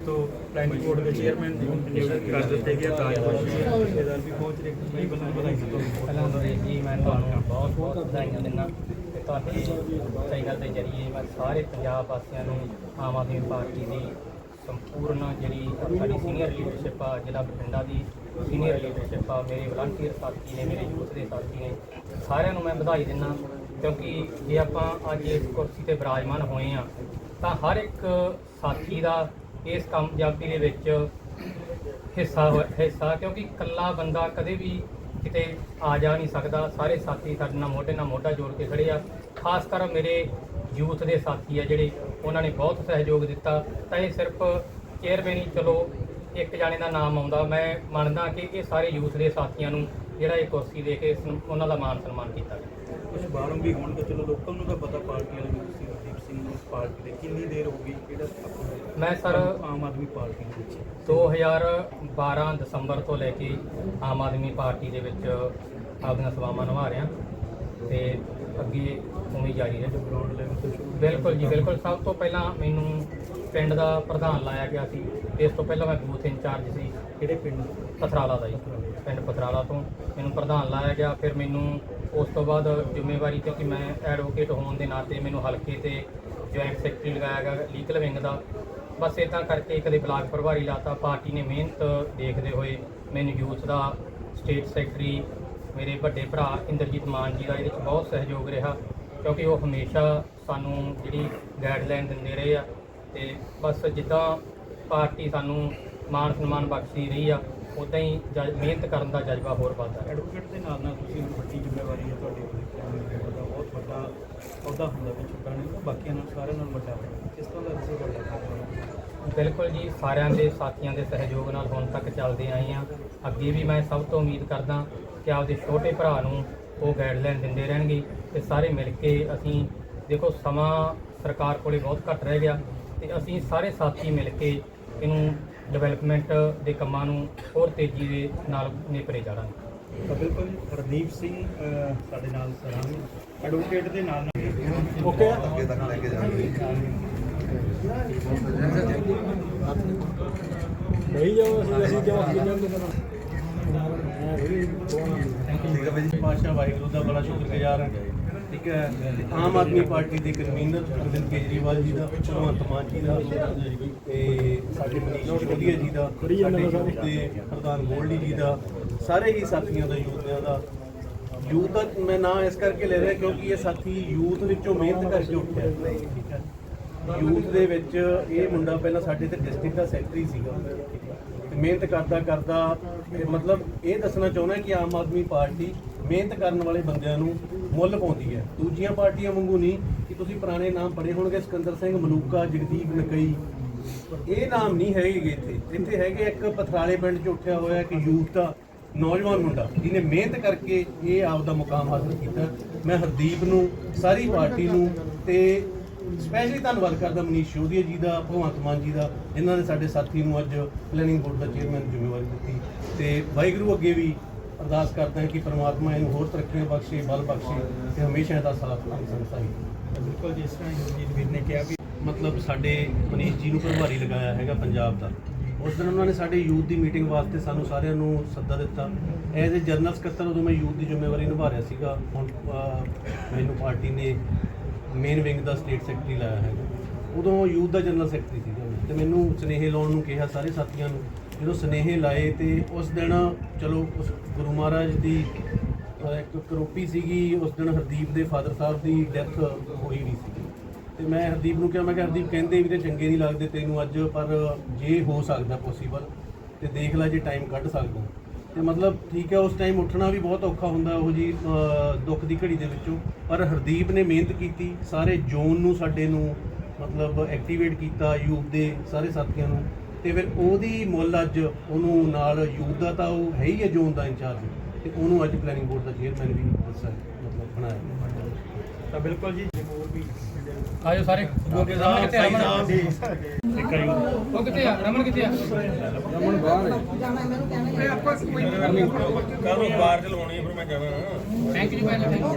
ਤੋਂ planning board ਦੇ chairman ਨਿਯੁਕਤ ਕਰ ਦਿੱਤੇ ਗਿਆ ਕਾਰਜਵਾਹੀ ਰਿਸ਼ਤੇਦਾਰ ਵੀ ਪਹੁੰਚ ਰਹੇ ਕਈ ਬੰਦੇ ਵਧਾਈ ਦਿੱਤੀ ਪਹਿਲਾਂ ਤਾਂ ਜੀ ਮੈਂ ਤੁਹਾਨੂੰ ਬਹੁਤ ਬਹੁਤ ਵਧਾਈਆਂ ਦਿੰਦਾ। ਤੇ ਤੁਹਾਡੀ ਚੈਨਲ ਦੇ ਜ਼ਰੀਏ ਮੈਂ ਸਾਰੇ ਪੰਜਾਬ ਵਾਸੀਆਂ ਨੂੰ ਆਮ ਆਦਮੀ ਪਾਰਟੀ ਦੀ ਸੰਪੂਰਨ ਜਿਹੜੀ ਸਾਡੀ ਸੀਨੀਅਰ ਲੀਡਰਸ਼ਿਪ ਆ, ਜ਼ਿਲ੍ਹਾ ਬਠਿੰਡਾ ਦੀ ਸੀਨੀਅਰ ਲੀਡਰਸ਼ਿਪ ਆ, ਮੇਰੇ ਵਲੰਟੀਅਰ ਸਾਥੀ ਨੇ, ਮੇਰੇ ਯੂਥ ਦੇ ਸਾਥੀ ਨੇ, ਸਾਰਿਆਂ ਨੂੰ ਮੈਂ ਵਧਾਈ ਦਿੰਦਾ। ਕਿਉਂਕਿ ਜੇ ਆਪਾਂ ਅੱਜ ਇਸ ਕੁਰਸੀ ਤੇ ਵਿਰਾਜਮਾਨ ਹੋਏ ਆ, ਤਾਂ ਹਰ ਇੱਕ ਸਾਥੀ ਦਾ ਇਸ ਕਾਮਯਾਬੀ ਦੇ ਵਿੱਚ ਹਿੱਸਾ ਹੋ- ਹਿੱਸਾ, ਕਿਉਂਕਿ ਇਕੱਲਾ ਬੰਦਾ ਕਦੇ ਵੀ ਕਿਤੇ ਆ ਜਾ ਨਹੀਂ ਸਕਦਾ। ਸਾਰੇ ਸਾਥੀ ਸਾਡੇ ਨਾਲ ਮੋਢੇ ਨਾਲ ਮੋਢਾ ਜੋੜ ਕੇ ਖੜੇ ਆ। ਖਾਸ ਕਰ ਮੇਰੇ ਯੂਥ ਦੇ ਸਾਥੀ ਆ ਜਿਹੜੇ, ਉਹਨਾਂ ਨੇ ਬਹੁਤ ਸਹਿਯੋਗ ਦਿੱਤਾ। ਤਾਂ ਇਹ ਸਿਰਫ ਚੇਅਰਮੈਨ ਹੀ, ਚਲੋ, ਇੱਕ ਜਾਣੇ ਦਾ ਨਾਮ ਆਉਂਦਾ। ਮੈਂ ਮੰਨਦਾ ਕਿ ਇਹ ਸਾਰੇ ਯੂਥ ਦੇ ਸਾਥੀਆਂ ਨੂੰ ਜਿਹੜਾ ਇਹ ਕੁਰਸੀ ਦੇ ਕੇ ਉਹਨਾਂ ਦਾ ਮਾਨ ਸਨਮਾਨ ਕੀਤਾ ਗਿਆ। ਕੁਝ ਬਾਹਰੋਂ ਵੀ ਹੋਣਗੇ, ਚਲੋ, ਲੋਕਾਂ ਨੂੰ ਤਾਂ ਪਤਾ, ਪਾਰਟੀਆਂ ਵਾਲੇ ਨੂੰ ਇਸ ਪਾਰਟੀ ਦੇ ਕਿੰਨੀ ਦੇਰ ਹੋ ਗਈ? ਕਿਹੜਾ ਆਪਣਾ ਮੈਂ ਸਰ ਆਮ ਆਦਮੀ ਪਾਰਟੀ ਦੇ ਵਿੱਚ? 2012 ਦਸੰਬਰ ਤੋਂ ਲੈ ਕੇ ਆਮ ਆਦਮੀ ਪਾਰਟੀ ਦੇ ਵਿੱਚ ਆਪਣੀਆਂ ਸੇਵਾਵਾਂ ਨਿਭਾ ਰਿਹਾ ਤੇ ਅੱਗੇ ਉਵੇਂ ਜਾਰੀ ਰਹੇ ਗਰਾਊਂਡ ਲੈਵਲ ਤੋਂ ਸ਼ੁਰੂ ਬਿਲਕੁਲ ਜੀ ਬਿਲਕੁਲ। ਸਭ ਤੋਂ ਪਹਿਲਾਂ ਮੈਨੂੰ ਪਿੰਡ ਦਾ ਪ੍ਰਧਾਨ ਲਾਇਆ ਗਿਆ ਸੀ। ਇਸ ਤੋਂ ਪਹਿਲਾਂ ਮੈਂ ਬੂਥ ਇੰਚਾਰਜ ਸੀ। ਕਿਹੜੇ ਪਿੰਡ? ਪਥਰਾਲਾ ਦਾ ਜੀ। ਪਿੰਡ ਪਥਰਾਲਾ ਤੋਂ ਮੈਨੂੰ ਪ੍ਰਧਾਨ ਲਾਇਆ ਗਿਆ। ਫਿਰ ਮੈਨੂੰ ਉਸ ਤੋਂ ਬਾਅਦ ਜ਼ਿੰਮੇਵਾਰੀ ਕਿਉਂਕਿ ਮੈਂ ਐਡਵੋਕੇਟ ਹੋਣ ਦੇ ਨਾਤੇ ਮੈਨੂੰ ਹਲਕੇ ਤੇ ਜੁਆਇੰਟ ਸੈਕਟਰੀ ਲਗਾਇਆ ਗਿਆ ਲੀਗਲ ਵਿੰਗ ਦਾ। ਬਸ ਇਦਾਂ ਕਰਕੇ ਕਦੇ ਬਲਾਕ ਪ੍ਰਭਾਰੀ ਲਾਤਾ, ਪਾਰਟੀ ਨੇ ਮਿਹਨਤ ਦੇਖਦੇ ਹੋਏ ਮੈਨੂੰ ਯੂਥ ਦਾ ਸਟੇਟ ਸੈਕਟਰੀ ਮੇਰੇ ਵੱਡੇ ਭਰਾ ਇੰਦਰਜੀਤ ਮਾਨ ਜੀ ਦਾ ਇਹਦੇ ਵਿੱਚ ਬਹੁਤ ਸਹਿਯੋਗ ਰਿਹਾ ਕਿਉਂਕਿ ਉਹ ਹਮੇਸ਼ਾ ਸਾਨੂੰ ਜਿਹੜੀ ਗਾਈਡਲਾਈਨ ਦਿੰਦੇ ਰਹੇ ਆ ਤੇ ਬਸ ਜਿੱਦਾਂ ਪਾਰਟੀ ਸਾਨੂੰ ਮਾਨ ਸਨਮਾਨ ਬਖਸ਼ਦੀ ਰਹੀ ਆ ਉਦਾਂ ਹੀ ਜਜ਼- ਮਿਹਨਤ ਕਰਨ ਦਾ ਜਜ਼ਬਾ ਹੋਰ ਵੱਧਦਾ ਐਡਵੋਕੇਟ ਦੇ ਨਾਲ ਨਾਲ ਤੁਸੀਂ ਹੁਣ ਵੱਡੀ ਜ਼ਿੰਮੇਵਾਰੀ ਹੈ ਤੁਹਾਡੇ ਕੋਲ ਪਲੈਨਿੰਗ ਬੋਰਡ ਦਾ ਬਹੁਤ ਵੱਡਾ ਅਹੁਦਾ ਹੁੰਦਾ ਵੀ ਛੋਟਾ ਨਹੀਂ ਬਾਕੀਆਂ ਨਾਲ ਸਾਰਿਆਂ ਨਾਲ ਵੱਡਾ ਹੁੰਦਾ ਕਿਸ ਤਰ੍ਹਾਂ ਦਾ ਤੁਸੀਂ ਵੱਡਾ ਕੰਮ ਬਿਲਕੁਲ ਜੀ, ਸਾਰਿਆਂ ਦੇ ਸਾਥੀਆਂ ਦੇ ਸਹਿਯੋਗ ਨਾਲ ਹੁਣ ਤੱਕ ਚੱਲਦੇ ਆਏ ਆ ਅੱਗੇ ਵੀ ਮੈਂ ਸਭ ਤੋਂ ਉਮੀਦ ਕਰਦਾ ਕਿ ਆਪਦੇ ਛੋਟੇ ਭਰਾ ਨੂੰ ਉਹ ਗਾਈਡਲਾਈਨ ਦਿੰਦੇ ਰਹਿਣਗੇ ਤੇ ਸਾਰੇ ਮਿਲ ਕੇ ਅਸੀਂ, ਦੇਖੋ ਸਮਾਂ ਸਰਕਾਰ ਕੋਲੇ ਬਹੁਤ ਘੱਟ ਰਹਿ ਗਿਆ ਤੇ ਅਸੀਂ ਸਾਰੇ ਸਾਥੀ ਮਿਲ ਕੇ ਇਹਨੂੰ ਡਿਵੈਲਪਮੈਂਟ ਦੇ ਕੰਮਾਂ ਨੂੰ ਹੋਰ ਤੇਜ਼ੀ ਦੇ ਨਾਲ ਨੇਪਰੇ ਜਾਣਾਂਗੇ ਤਾਂ ਬਿਲਕੁਲ ਹਰਦੀਪ ਸਿੰਘ ਸਾਡੇ ਨਾਲ ਸਰਾਂਗੇ ਐਡਵੋਕੇਟ ਦੇ ਨਾਲ ਨਾਲ ਓਕੇ। ਅੱਗੇ ਤੱਕ ਲੈ ਕੇ ਜਾਣਗੇ ਨਹੀਂ ਜਾਓ ਅਸੀਂ ਅਸੀਂ ਕਿਉਂ ਠੀਕ ਹੈ ਜੀ। ਪਾਸ਼ਾ ਵਾਹਿਗੁਰੂ ਦਾ ਬੜਾ ਸ਼ੁਕਰਗੁਜ਼ਾਰ ਹਾਂ। ਠੀਕ ਹੈ। ਆਮ ਆਦਮੀ ਪਾਰਟੀ ਦੇ ਕਨਵੀਨਰ ਅਰਵਿੰਦ ਕੇਜਰੀਵਾਲ ਜੀ ਦਾ ਭਗਵੰਤ ਮਾਨ ਜੀ ਦਾ ਤੇ ਸਾਡੇ ਮਨੀਸ਼ ਸਿਸੋਦੀਆ ਜੀ ਦਾ ਸਾਡੇ ਦੇ ਪ੍ਰਧਾਨ ਗੋਲਡੀ ਜੀ ਦਾ ਸਾਰੇ ਹੀ ਸਾਥੀਆਂ ਦਾ ਯੂਥਿਆਂ ਦਾ। ਯੂਥ ਦਾ ਮੈਂ ਨਾਂ ਇਸ ਕਰਕੇ ਲੈ ਰਿਹਾ ਕਿਉਂਕਿ ਇਹ ਸਾਥੀ ਯੂਥ ਵਿੱਚੋਂ ਮਿਹਨਤ ਕਰਕੇ ਉੱਠਿਆ। ਠੀਕ ਹੈ ਯੂਥ ਦੇ ਵਿੱਚ ਇਹ ਮੁੰਡਾ ਪਹਿਲਾਂ ਸਾਡੇ ਤੇ ਡਿਸਟ੍ਰਿਕਟ ਦਾ ਸੈਕਟਰੀ ਸੀਗਾ। ਤੇ ਮਿਹਨਤ ਕਰਦਾ ਕਰਦਾ ਮਤਲਬ ਇਹ ਦੱਸਣਾ ਚਾਹੁੰਦਾ ਕਿ ਆਮ ਆਦਮੀ ਪਾਰਟੀ ਮਿਹਨਤ ਕਰਨ ਵਾਲੇ ਬੰਦਿਆਂ ਨੂੰ ਮੁੱਲ ਪਾਉਂਦੀ ਹੈ। ਦੂਜੀਆਂ ਪਾਰਟੀਆਂ ਵਾਂਗੂ ਨਹੀਂ ਕਿ ਤੁਸੀਂ ਪੁਰਾਣੇ ਨਾਮ ਪੜ੍ਹੇ ਹੋਣਗੇ, ਸਿਕੰਦਰ ਸਿੰਘ ਮਲੂਕਾ ਜਗਦੀਪ, ਨਕਈ। ਇਹ ਨਾਮ ਨਹੀਂ ਹੈਗੇ ਇੱਥੇ। ਇੱਥੇ ਹੈਗੇ ਇੱਕ ਪਥਰਾਲੇ ਪਿੰਡ 'ਚ ਉੱਠਿਆ ਹੋਇਆ ਇੱਕ ਯੂਥ ਦਾ ਨੌਜਵਾਨ ਮੁੰਡਾ ਜਿਹਨੇ ਮਿਹਨਤ ਕਰਕੇ ਇਹ ਆਪ ਦਾ ਮੁਕਾਮ ਹਾਸਲ ਕੀਤਾ। ਮੈਂ ਹਰਦੀਪ ਨੂੰ, ਸਾਰੀ ਪਾਰਟੀ ਨੂੰ ਤੇ ਸਪੈਸ਼ਲੀ ਧੰਨਵਾਦ ਕਰਦਾ ਮਨੀਸ਼ ਸ਼ੋਦੀਆ ਜੀ ਦਾ, ਭਗਵੰਤ ਮਾਨ ਜੀ ਦਾ ਇਹਨਾਂ ਨੇ ਸਾਡੇ ਸਾਥੀ ਨੂੰ ਅੱਜ ਪਲੈਨਿੰਗ ਬੋਰਡ ਦਾ ਚੇਅਰਮੈਨ ਦੀ ਜ਼ਿੰਮੇਵਾਰੀ ਦਿੱਤੀ। ਤੇ ਵਾਹਿਗੁਰੂ ਅੱਗੇ ਵੀ ਅਰਦਾਸ ਕਰਦਾ ਹਾਂ ਕਿ ਪ੍ਰਮਾਤਮਾ ਇਹਨੂੰ ਹੋਰ ਤਰੱਕੀਆਂ ਬਖਸ਼ੇ, ਬਲ ਬਖਸ਼ੇ ਤੇ ਹਮੇਸ਼ਾ ਇਹਦਾ ਸਾਥ ਦੇ ਸੰਸਾਈ ਬਿਲਕੁਲ ਜਿਸ ਤਰ੍ਹਾਂ ਜਗਜੀਤ ਵੀਰ ਨੇ ਕਿਹਾ ਵੀ ਮਤਲਬ ਸਾਡੇ ਮਨੀਸ਼ ਜੀ ਨੂੰ ਪ੍ਰਭਾਰੀ ਲਗਾਇਆ ਹੈਗਾ ਪੰਜਾਬ ਦਾ। ਉਸ ਦਿਨ ਉਹਨਾਂ ਨੇ ਸਾਡੇ ਯੂਥ ਦੀ ਮੀਟਿੰਗ ਵਾਸਤੇ ਸਾਨੂੰ ਸਾਰਿਆਂ ਨੂੰ ਸੱਦਾ ਦਿੱਤਾ। ਐਜ਼ ਅ ਜਨਰਲ ਸਕੱਤਰ ਉਦੋਂ ਮੈਂ ਯੂਥ ਦੀ ਜ਼ਿੰਮੇਵਾਰੀ ਨਿਭਾ ਰਿਹਾ ਸੀਗਾ। ਹੁਣ ਮੈਨੂੰ ਪਾਰਟੀ ਨੇ ਮੇਨ ਵਿੰਗ ਦਾ ਸਟੇਟ ਸੈਕਟਰੀ ਲਾਇਆ ਹੈਗਾ ਉਦੋਂ ਯੂਥ ਦਾ ਜਨਰਲ ਸੈਕਟਰੀ ਸੀਗਾ ਮੈਂ ਤੇ ਮੈਨੂੰ ਸਨੇਹੇ ਲਾਉਣ ਨੂੰ ਕਿਹਾ ਸਾਰੇ ਸਾਥੀਆਂ ਨੂੰ। ਜਦੋਂ ਸਨੇਹੇ ਲਾਏ ਤੇ ਉਸ ਦਿਨ, ਚਲੋ, ਉਸ ਗੁਰੂ ਮਹਾਰਾਜ ਦੀ ਇੱਕ ਕਰੋਪੀ ਸੀਗੀ। ਉਸ ਦਿਨ ਹਰਦੀਪ ਦੇ ਫਾਦਰ ਸਾਹਿਬ ਦੀ ਡੈਥ ਹੋਈ ਵੀ ਸੀ। ਤੇ ਮੈਂ ਹਰਦੀਪ ਨੂੰ ਕਿਹਾ, ਮੈਂ ਕਿਹਾ, ਹਰਦੀਪ, ਕਹਿੰਦੇ ਵੀ ਤੇ ਚੰਗੇ ਨਹੀਂ ਲੱਗਦੇ ਤੈਨੂੰ ਅੱਜ, ਪਰ ਜੇ ਹੋ ਸਕਦਾ ਪੋਸੀਬਲ ਤੇ ਦੇਖ ਲੈ ਜੇ ਟਾਈਮ ਕੱਢ ਸਕਦਾ। ਤੇ ਮਤਲਬ ਠੀਕ ਹੈ, ਉਸ ਟਾਈਮ ਉੱਠਣਾ ਵੀ ਬਹੁਤ ਔਖਾ ਹੁੰਦਾ ਉਹ ਜੀ ਦੁੱਖ ਦੀ ਘੜੀ ਦੇ ਵਿੱਚੋਂ। ਪਰ ਹਰਦੀਪ ਨੇ ਮਿਹਨਤ ਕੀਤੀ, ਸਾਰੇ ਜ਼ੋਨ ਨੂੰ, ਸਾਡੇ ਨੂੰ ਮਤਲਬ ਐਕਟੀਵੇਟ ਕੀਤਾ ਯੂਥ ਦੇ ਸਾਰੇ ਸਾਥੀਆਂ ਨੂੰ। ਤੇ ਫਿਰ ਉਹਦੀ ਮੁੱਲ ਅੱਜ ਉਹਨੂੰ ਨਾਲ ਯੂਥ ਦਾ ਤਾਂ ਉਹ ਹੈ ਹੀ ਹੈ ਜ਼ੋਨ ਦਾ ਇੰਚਾਰਜ। ਤੇ ਉਹਨੂੰ ਅੱਜ ਪਲੈਨਿੰਗ ਬੋਰਡ ਦਾ ਚੇਅਰਮੈਨ ਵੀ ਦੱਸਿਆ, ਮਤਲਬ ਬਣਾਇਆ। ਤਾਂ ਬਿਲਕੁਲ ਜੀ ਹੋਰ ਵੀ ਆਜੋ ਸਾਰੇ ਗੋਗੇ ਸਾਹਿਬ। ਇੱਕ ਵਾਰੀ ਹੋਰ। ਉਹ ਕਿੱਥੇ ਆ? ਰਮਨ ਕਿੱਥੇ ਆ? ਕੱਲ ਨੂੰ ਬਾਹਰ ਚਲਾਉਣੀ ਫਿਰ ਮੈਂ ਜਾਣਾ। ਥੈਂਕ ਯੂ ਭਾਈ ਥੈਂਕ ਯੂ